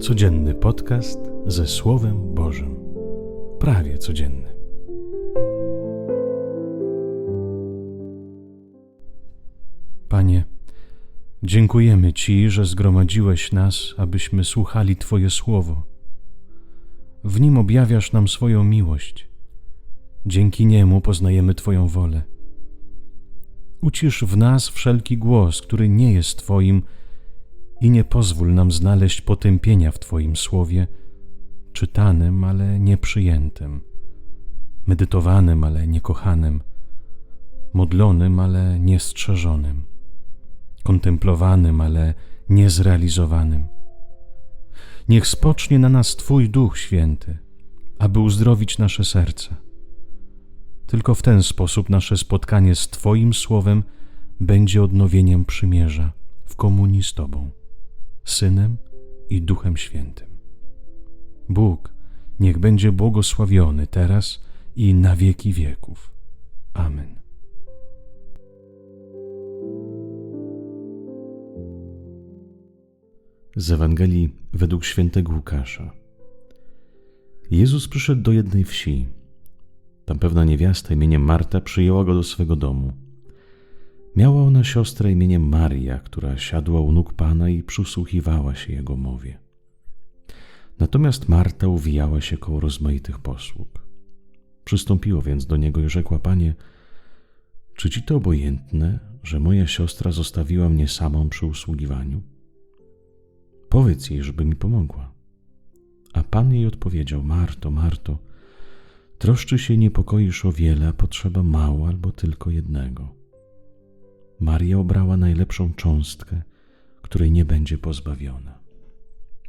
Codzienny podcast ze Słowem Bożym. Prawie codzienny. Panie, dziękujemy Ci, że zgromadziłeś nas, abyśmy słuchali Twoje słowo. W nim objawiasz nam swoją miłość. Dzięki niemu poznajemy Twoją wolę. Ucisz w nas wszelki głos, który nie jest Twoim, i nie pozwól nam znaleźć potępienia w Twoim słowie, czytanym, ale nieprzyjętym, medytowanym, ale niekochanym, modlonym, ale niestrzeżonym, kontemplowanym, ale niezrealizowanym. Niech spocznie na nas Twój Duch Święty, aby uzdrowić nasze serca. Tylko w ten sposób nasze spotkanie z Twoim Słowem będzie odnowieniem przymierza w komunii z Tobą. Synem i Duchem Świętym. Bóg niech będzie błogosławiony teraz i na wieki wieków. Amen. Z Ewangelii według świętego Łukasza. Jezus przyszedł do jednej wsi. Tam pewna niewiasta imieniem Marta przyjęła go do swego domu. Miała ona siostrę imieniem Maria, która siadła u nóg Pana i przysłuchiwała się Jego mowie. Natomiast Marta uwijała się koło rozmaitych posług. Przystąpiła więc do Niego i rzekła, Panie, czy Ci to obojętne, że moja siostra zostawiła mnie samą przy usługiwaniu? Powiedz jej, żeby mi pomogła. A Pan jej odpowiedział, Marto, Marto, troszczy się niepokoisz o wiele, a potrzeba mało albo tylko jednego – Maria obrała najlepszą cząstkę, której nie będzie pozbawiona.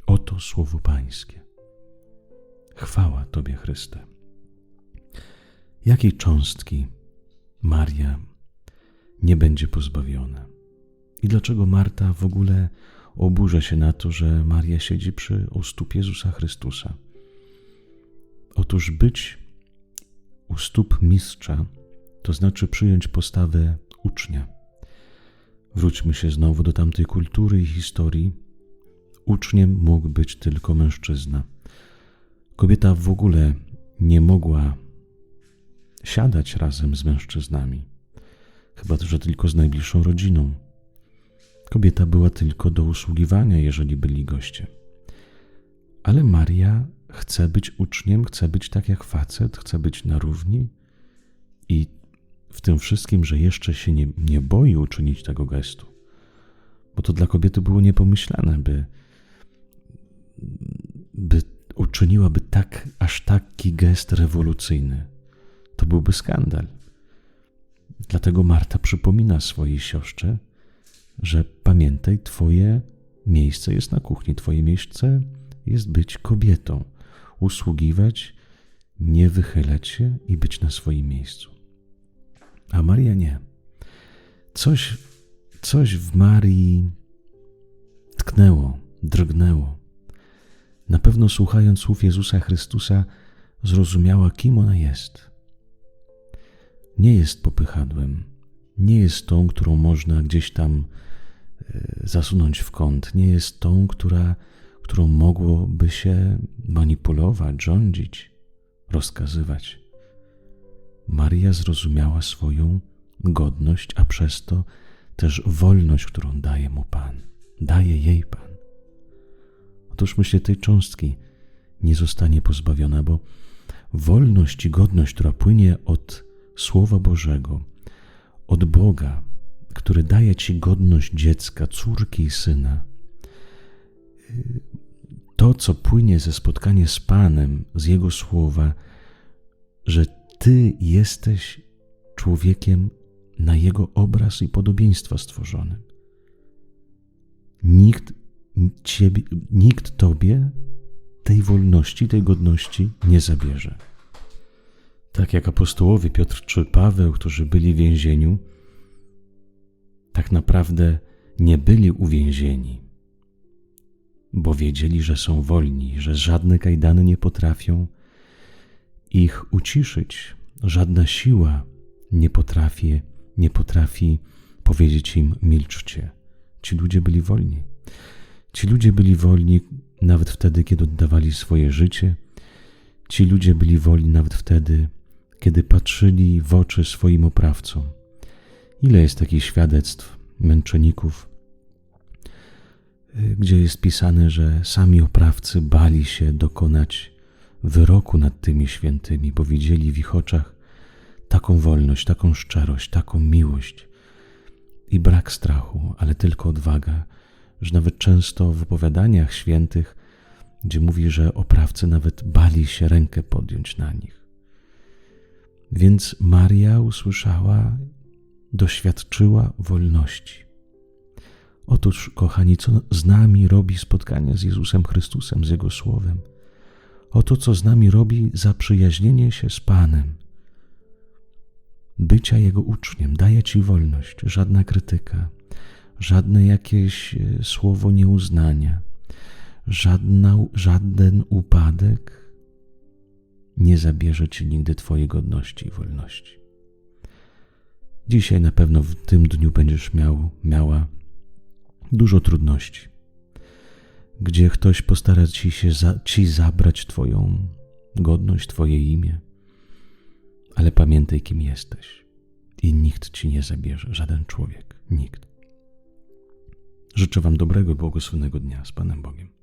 Oto słowo Pańskie. Chwała Tobie, Chryste. Jakiej cząstki Maria nie będzie pozbawiona? I dlaczego Marta w ogóle oburza się na to, że Maria siedzi przy u stóp Jezusa Chrystusa? Otóż być u stóp mistrza to znaczy przyjąć postawę ucznia Wróćmy się znowu do tamtej kultury i historii. Uczniem mógł być tylko mężczyzna. Kobieta w ogóle nie mogła siadać razem z mężczyznami, chyba że tylko z najbliższą rodziną. Kobieta była tylko do usługiwania, jeżeli byli goście. Ale Maria chce być uczniem, chce być tak jak facet, chce być na równi i w tym wszystkim, że jeszcze się nie, nie boi uczynić tego gestu. Bo to dla kobiety było niepomyślane, by, by uczyniłaby tak, aż taki gest rewolucyjny. To byłby skandal. Dlatego Marta przypomina swojej siostrze, że pamiętaj, Twoje miejsce jest na kuchni, Twoje miejsce jest być kobietą, usługiwać, nie wychylać się i być na swoim miejscu a Maria nie. Coś, coś w Marii tknęło, drgnęło. Na pewno słuchając słów Jezusa Chrystusa, zrozumiała, kim ona jest. Nie jest popychadłem, nie jest tą, którą można gdzieś tam e, zasunąć w kąt, nie jest tą, która, którą mogłoby się manipulować, rządzić, rozkazywać. Maria zrozumiała swoją godność, a przez to też wolność, którą daje mu Pan, daje jej Pan. Otóż myślę, tej cząstki nie zostanie pozbawiona, bo wolność i godność, która płynie od Słowa Bożego, od Boga, który daje ci godność dziecka, córki i syna, to, co płynie ze spotkania z Panem, z Jego słowa, że ty jesteś człowiekiem na Jego obraz i podobieństwa stworzonym. Nikt, ciebie, nikt Tobie tej wolności, tej godności nie zabierze. Tak jak apostołowie Piotr czy Paweł, którzy byli w więzieniu, tak naprawdę nie byli uwięzieni, bo wiedzieli, że są wolni, że żadne kajdany nie potrafią ich uciszyć. Żadna siła nie potrafi, nie potrafi powiedzieć im milczcie. Ci ludzie byli wolni. Ci ludzie byli wolni nawet wtedy, kiedy oddawali swoje życie. Ci ludzie byli woli nawet wtedy, kiedy patrzyli w oczy swoim oprawcom. Ile jest takich świadectw męczenników, gdzie jest pisane, że sami oprawcy bali się dokonać wyroku nad tymi świętymi, bo widzieli w ich oczach taką wolność, taką szczerość, taką miłość i brak strachu, ale tylko odwaga, że nawet często w opowiadaniach świętych, gdzie mówi, że oprawcy nawet bali się rękę podjąć na nich. Więc Maria usłyszała, doświadczyła wolności. Otóż, kochani, co z nami robi spotkanie z Jezusem Chrystusem, z Jego Słowem? Oto, co z nami robi zaprzyjaźnienie się z Panem, bycia Jego uczniem, daje Ci wolność, żadna krytyka, żadne jakieś e, słowo nieuznania, żadna, żaden upadek nie zabierze Ci nigdy Twojej godności i wolności. Dzisiaj na pewno w tym dniu będziesz miał, miała dużo trudności, gdzie ktoś postara ci się za, ci zabrać Twoją godność, Twoje imię, ale pamiętaj, kim jesteś i nikt Ci nie zabierze, żaden człowiek, nikt. Życzę Wam dobrego, błogosławionego dnia z Panem Bogiem.